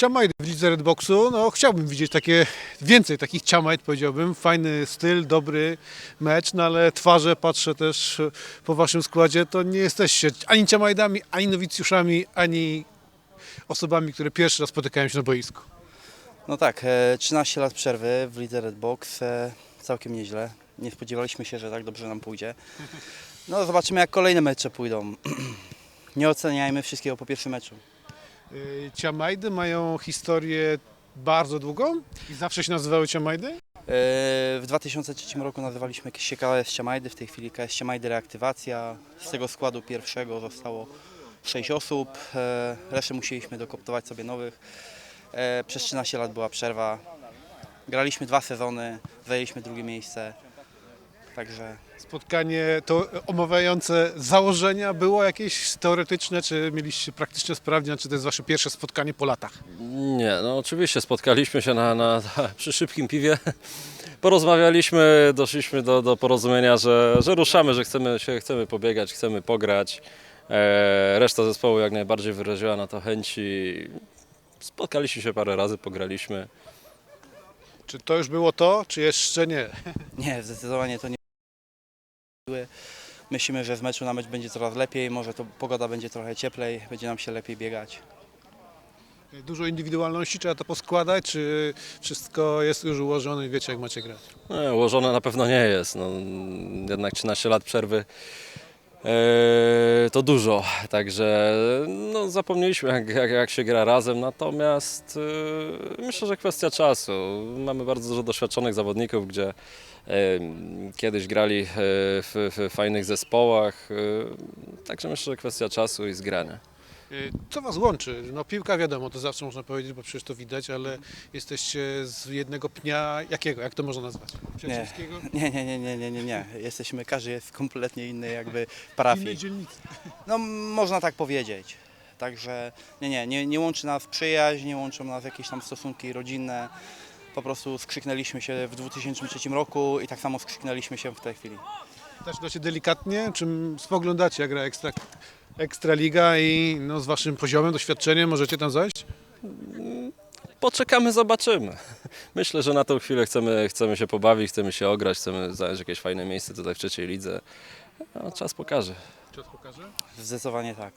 Ciamajdy w lidze Redboxu, no chciałbym widzieć takie, więcej takich ciamajd powiedziałbym, fajny styl, dobry mecz, no ale twarze patrzę też po waszym składzie, to nie jesteście ani ciamajdami, ani nowicjuszami, ani osobami, które pierwszy raz spotykają się na boisku. No tak, e, 13 lat przerwy w lidze Redbox, e, całkiem nieźle. Nie spodziewaliśmy się, że tak dobrze nam pójdzie. No zobaczymy jak kolejne mecze pójdą. Nie oceniajmy wszystkiego po pierwszym meczu. Y, Ciamajdy mają historię bardzo długą i zawsze się nazywały Ciamajdy? E, W 2003 roku nazywaliśmy się KS Ciamajdy, w tej chwili KS Ciamajdy Reaktywacja. Z tego składu pierwszego zostało 6 osób, e, resztę musieliśmy dokoptować sobie nowych. E, Przez 13 lat była przerwa. Graliśmy dwa sezony, zajęliśmy drugie miejsce. Także Spotkanie to omawiające założenia było jakieś teoretyczne, czy mieliście praktyczne sprawdzian, czy to jest wasze pierwsze spotkanie po latach? Nie, no oczywiście spotkaliśmy się na, na, przy szybkim piwie. Porozmawialiśmy, doszliśmy do, do porozumienia, że, że ruszamy, że chcemy, się, chcemy pobiegać, chcemy pograć. E, reszta zespołu jak najbardziej wyraziła na to chęci. Spotkaliśmy się parę razy, pograliśmy. Czy to już było to, czy jeszcze nie? Nie, zdecydowanie to nie. Myślimy, że z meczu na mecz będzie coraz lepiej, może to pogoda będzie trochę cieplej, będzie nam się lepiej biegać. Dużo indywidualności trzeba to poskładać, czy wszystko jest już ułożone i wiecie jak macie grać? Nie, ułożone na pewno nie jest. No, jednak 13 lat przerwy to dużo, także no, zapomnieliśmy jak, jak, jak się gra razem, natomiast e, myślę, że kwestia czasu. Mamy bardzo dużo doświadczonych zawodników, gdzie kiedyś grali e, w, w fajnych zespołach, e, także myślę, że kwestia czasu i zgrania. Co was łączy? No piłka wiadomo, to zawsze można powiedzieć, bo przecież to widać, ale jesteście z jednego pnia jakiego? Jak to można nazwać? Przyjacielskiego? Nie, nie, nie, nie, nie, nie, nie. Jesteśmy, każdy jest kompletnie inny jakby Innej parafii. dzielnicy. No można tak powiedzieć. Także nie, nie, nie, nie łączy nas przyjaźń, nie łączą nas jakieś tam stosunki rodzinne. Po prostu skrzyknęliśmy się w 2003 roku i tak samo skrzyknęliśmy się w tej chwili. Zaczynacie delikatnie, czym spoglądacie jak gra ekstra, Ekstraliga i no, z waszym poziomem, doświadczeniem możecie tam zajść? Poczekamy, zobaczymy. Myślę, że na tą chwilę chcemy, chcemy się pobawić, chcemy się ograć, chcemy zająć jakieś fajne miejsce tutaj w trzeciej lidze. No, czas pokaże. Czas pokaże. Zdecydowanie tak.